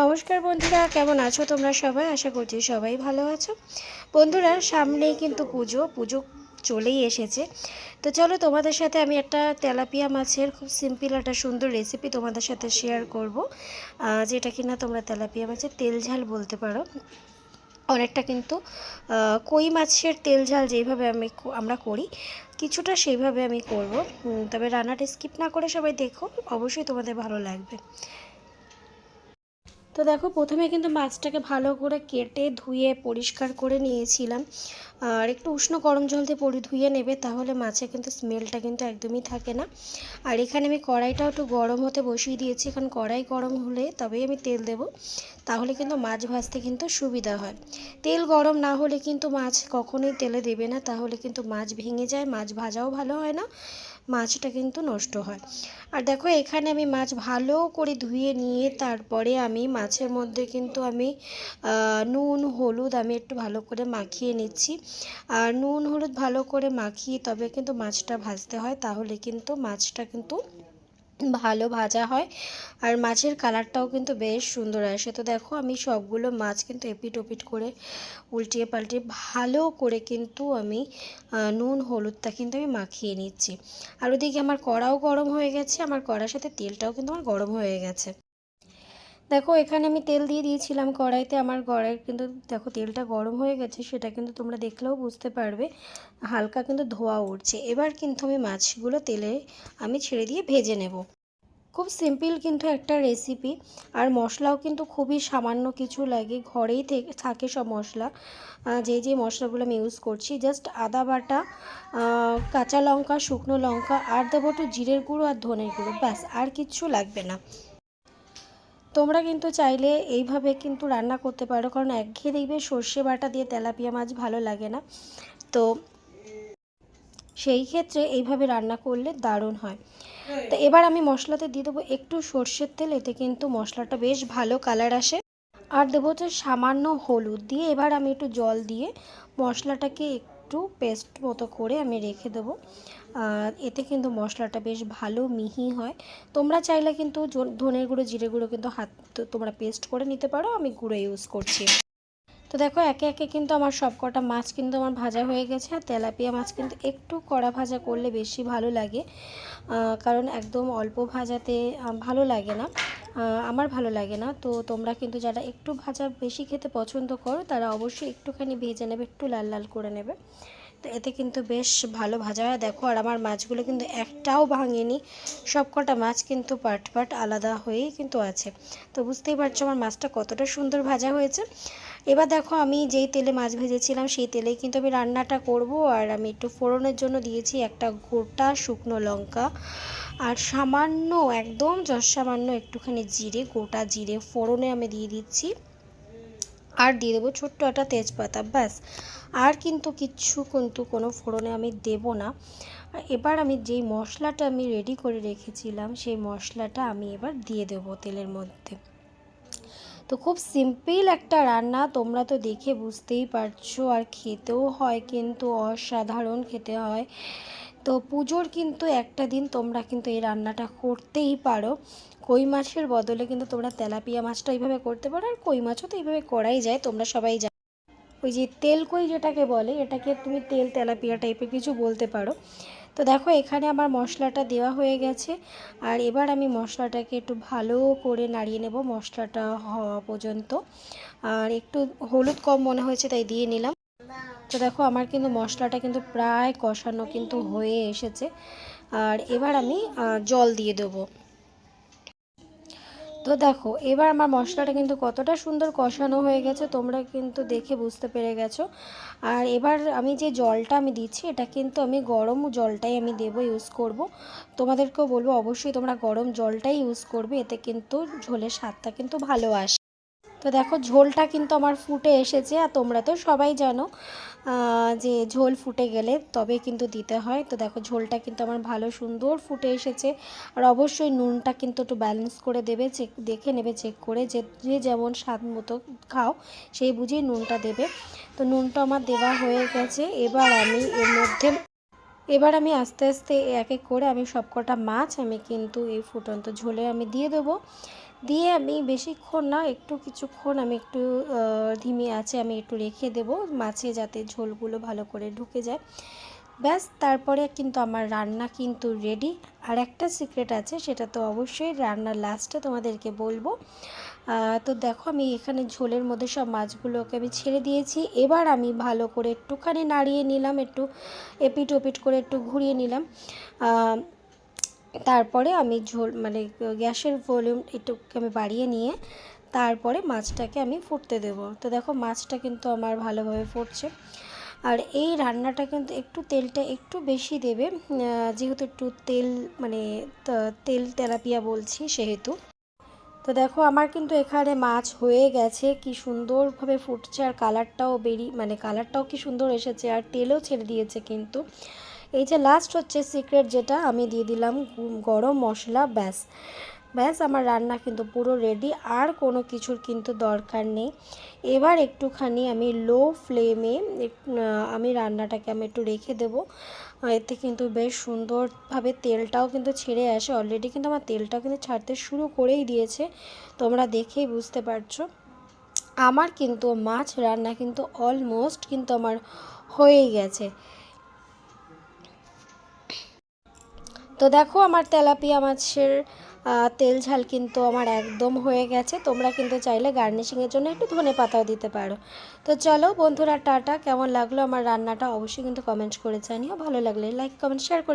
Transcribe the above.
নমস্কার বন্ধুরা, কেমন আছো তোমরা সবাই? আশা করছি সবাই ভালো আছো। বন্ধুরা, সামনেই কিন্তু পুজো পুজো চলেই এসেছে। তো চলো তোমাদের সাথে আমি একটা তেলাপিয়া মাছের খুব সিম্পল একটা সুন্দর রেসিপি তোমাদের সাথে শেয়ার করব। যেটা কিনা তোমরা তেলাপিয়া মাছের তেল ঝাল বলতে পারো। অনেকটা কিন্তু কই মাছের তেল ঝাল যেভাবে আমি আমরা করি, কিছুটা সেইভাবে আমি করব। তবে রান্নাটা স্কিপ না করে সবাই দেখো, অবশ্যই তোমাদের ভালো লাগবে। তো দেখো, প্রথমে কিন্তু মাছটাকে ভালো করে কেটে ধুয়ে পরিষ্কার করে নিয়েছিলাম। আর একটু উষ্ণ গরম জল দিয়ে পরি, ধুয়ে নেবে, তাহলে মাছে কিন্তু স্মেলটা কিন্তু একদমই থাকে না। আর এখানে আমি কড়াইটাও একটু গরম হতে বসিয়ে দিয়েছি। কারণ কড়াই গরম হলে তবেই আমি তেল দেব। তাহলে কিন্তু মাছ ভাজতে কিন্তু সুবিধা হয়। তেল গরম না হলে কিন্তু মাছ কখনোই তেলে দেবে না। তাহলে কিন্তু মাছ ভেঙে যায়, মাছ ভাজাও ভালো হয় না। মাছটা কিন্তু নষ্ট হয়। আর দেখো, এখানে আমি মাছ ভালো করে ধুয়ে নিয়ে তারপরে আমি মাছের মধ্যে কিন্তু আমি নুন, হলুদ আমি একটু ভালো করে মাখিয়ে নিচ্ছি। আর নুন, হলুদ ভালো করে মাখিয়ে তবে কিন্তু মাছটা ভাজতে হয়, তাহলে কিন্তু মাছটা কিন্তু ভালো ভাজা হয়। আর মাছের কালারটাও কিন্তু বেশ সুন্দর আসে। তো দেখো, আমি সবগুলো মাছ কিন্তু এপিট ওপিট করে উল্টিয়ে পাল্টিয়ে ভালো করে কিন্তু আমি নুন, হলুদটা কিন্তু আমি মাখিয়ে নিচ্ছি। আর ওদিকে আমার কড়াও গরম হয়ে গেছে। আমার কড়ার সাথে তেলটাও কিন্তু আমার গরম হয়ে গেছে। দেখো, এখানে আমি তেল দিয়ে দিয়েছিলাম কড়াইতে আমার কড়াই কিন্তু দেখো তেলটা গরম হয়ে গেছে, সেটা কিন্তু তোমরা দেখলেও বুঝতে পারবে। হালকা কিন্তু ধোয়া উঠছে। এবার কিন্তু আমি মাছগুলো তেলে আমি ছেড়ে দিয়ে ভেজে নেব। খুব সিম্পল কিন্তু একটা রেসিপি। আর মশলাও কিন্তু খুবই সামান্য কিছু লাগে, ঘরেই থেকে সব মশলা। যেই যেই মশলাগুলো আমি ইউজ করছি জাস্ট আদা বাটা কাঁচা লঙ্কা, শুকনো লঙ্কা, আর দেবো একটু জিরের গুঁড়ো আর ধনের গুঁড়ো, ব্যাস, আর কিচ্ছু লাগবে না। তোমরা কিন্তু চাইলে এইভাবে কিন্তু রান্না করতে পারো, কারণ একঘেয়ে দেখবে সর্ষে বাটা দিয়ে তেলাপিয়া মাছ ভালো লাগে না। তো সেই ক্ষেত্রে এইভাবে রান্না করলে দারুণ হয়। তো এবার আমি মশলাতে দিয়ে দেবো একটু সর্ষের তেল, এতে কিন্তু মশলাটা বেশ ভালো কালার আসে। আর দেবো হচ্ছে সামান্য হলুদ দিয়ে এবার আমি একটু জল দিয়ে মশলাটাকে একটু পেস্ট মতো করে আমি রেখে দেবো। এতে কিন্তু মশলাটা বেশ ভালো মিহি হয়। তোমরা চাইলে কিন্তু ধনের গুঁড়ো, জিরে গুঁড়ো কিন্তু হাত, তোমরা পেস্ট করে নিতে পারো। আমি গুঁড়ো ইউজ করছি। তো দেখো, একে একে কিন্তু আমার সব কটা মাছ কিন্তু আমার ভাজা হয়ে গেছে। আর তেলাপিয়া মাছ কিন্তু একটু কড়া ভাজা করলে বেশি ভালো লাগে। কারণ একদম অল্প ভাজাতে ভালো লাগে না। আমার ভালো লাগে না। তো তোমরা কিন্তু যারা একটু ভাজা বেশি খেতে পছন্দ করো, তারা অবশ্যই একটুখানি ভেজে নেবে, একটু লাল লাল করে নেবে। তো এতে কিন্তু বেশ ভালো ভাজা হয়। দেখো, আর আমার মাছগুলো কিন্তু একটাও ভাঙেনি। সব কটা মাছ কিন্তু পাট পাট আলাদা হয়েই কিন্তু আছে। তো বুঝতেই পারছ আমার মাছটা কতটা সুন্দর ভাজা হয়েছে। এবার দেখো, আমি যেই তেলে মাছ ভেজেছিলাম, সেই তেলেই কিন্তু আমি রান্নাটা করব। আর আমি একটু ফোড়নের জন্য দিয়েছি একটা গোটা শুকনো লঙ্কা। আর সামান্য, একদম যশ সামান্য একটুখানি জিরে, গোটা জিরে ফোড়নে আমি দিয়ে দিচ্ছি। আর দিয়ে দেবো ছোট্ট একটা তেজপাতা, ব্যাস। আর কিন্তু কিচ্ছু কিন্তু কোনো ফোড়নে আমি দেব না। এবার আমি যেই মশলাটা আমি রেডি করে রেখেছিলাম, সেই মশলাটা আমি এবার দিয়ে দেবো তেলের মধ্যে। তো খুব সিম্পল একটা রান্না, তোমরা তো দেখে বুঝতেই পারছ, আর খেতেও হয় কিন্তু, অসাধারণ খেতে হয়। তো পুজোর কিন্তু একটা দিন তোমরা কিন্তু এই রান্নাটা করতেই পারো। কই মাছের বদলে কিন্তু তোমরা তেলাপিয়া মাছটা এইভাবে করতে পারো আর কই মাছও তো এইভাবে করাই যায়, তোমরা সবাই জানো। ওই যে তেল কই যেটাকে বলে, এটাকে তুমি তেল তেলাপিয়া টাইপের কিছু বলতে পারো। তো দেখো, এখানে আমার মশলাটা দেওয়া হয়ে গেছে। আর এবার আমি মশলাটাকে একটু ভালো করে নাড়িয়ে নেব, মশলাটা হওয়া পর্যন্ত। আর একটু হলুদ কম মনে হয়েছে, তাই দিয়ে নিলাম। তো দেখো, আমার কিন্তু মশলাটা কিন্তু প্রায় কষানো কিন্তু হয়ে এসেছে। আর এবার আমি জল দিয়ে দেবো। তো দেখো, এবার আমার মশলাটা কিন্তু কতটা সুন্দর কষানো হয়ে গেছে, তোমরা কিন্তু দেখে বুঝতে পেরে গেছো। আর এবার আমি যে জলটা আমি দিচ্ছি, এটা কিন্তু আমি গরম জলটাই আমি দেব ইউজ করব। তোমাদেরকেও বলব, অবশ্যই তোমরা গরম জলটাই ইউজ করবে, এতে কিন্তু ঝোলের স্বাদটা কিন্তু ভালো আসে। তো দেখো ঝোলটা কিন্তু আমার ফুটে এসেছে আর তোমরা তো সবাই জানো যে ঝোল ফুটে গেলে তবে কিন্তু দিতে হয়। তো দেখো ঝোলটা কিন্তু আমার ভালো সুন্দর ফুটে এসেছে আর অবশ্যই নুনটা কিন্তু একটু ব্যালেন্স করে দেবে চেক দেখে নেবে চেক করে যে যে যেমন স্বাদ মতো খাও সেই বুঝেই নুনটা দেবে। তো নুনটা আমার দেওয়া হয়ে গেছে, এবার আমি এর মধ্যে, এবার আমি আস্তে আস্তে এক এক করে আমি সবকটা মাছ আমি কিন্তু এই ফুটন্ত ঝোলে আমি দিয়ে দেবো। দিয়ে আমি বেশিক্ষণ না, একটু কিছুক্ষণ আমি একটু ধিমে আছে, আমি একটু রেখে দেব মাছে যাতে ঝোলগুলো ভালো করে ঢুকে যায়। ব্যাস, তারপরে কিন্তু আমার রান্না কিন্তু রেডি আর একটা সিক্রেট আছে, সেটা তো অবশ্যই রান্নার লাস্টে তোমাদেরকে বলব। তো দেখো, আমি এখানে ঝোলের মধ্যে সব মাছগুলোকে আমি ছেড়ে দিয়েছি। এবার আমি ভালো করে একটুখানি নাড়িয়ে নিলাম, একটু এপিট ওপিট করে একটু ঘুরিয়ে নিলাম। তারপরে আমি ঝোল মানে গ্যাসের ভলিউম একটু আমি বাড়িয়ে নিয়ে তারপরে মাছটাকে আমি ফুটতে দেব। তো দেখো মাছটা কিন্তু আমার ভালোভাবে ফুটছে। আর এই রান্নাটা কিন্তু একটু তেলটা একটু বেশি দেবে যেহেতু একটু তেল মানে তেল তেলাপিয়া বলছি সেহেতু। তো দেখো আমার কিন্তু এখানে মাছ হয়ে গেছে, কি সুন্দরভাবে ফুটছে। আর কালারটাও বেরিয়ে মানে কালারটাও কি সুন্দর এসেছে। আর তেলও ছেড়ে দিয়েছে কিন্তু। এই যে লাস্ট হচ্ছে সিক্রেট যেটা, আমি দিয়ে দিলাম গরম মশলা, ব্যাস। ব্যাস, আমার রান্না কিন্তু পুরো রেডি আর কোনো কিছুর কিন্তু দরকার নেই। এবার একটুখানি আমি লো ফ্লেমে আমি রান্নাটাকে আমি একটু রেখে দেবো। এতে কিন্তু বেশ সুন্দরভাবে তেলটাও কিন্তু ছেড়ে আসে। অলরেডি কিন্তু আমার তেলটাও কিন্তু ছাড়তে শুরু করেই দিয়েছে। তোমরা দেখেই বুঝতে পারছ। আমার কিন্তু মাছ রান্না কিন্তু অলমোস্ট কিন্তু আমার হয়েই গেছে। তো দেখো আমার তেলাপিয়া মাছের তেল ঝাল কিন্তু আমার একদম হয়ে গেছে। তোমরা কিন্তু চাইলে গার্নিশিংয়ের জন্য একটু ধনে পাতাও দিতে পারো। তো চলো বন্ধুরা, টাটা। কেমন লাগল আমার রান্নাটা অবশ্যই কিন্তু কমেন্ট করে জানিও। ভালো লাগলে লাইক, কমেন্ট, শেয়ার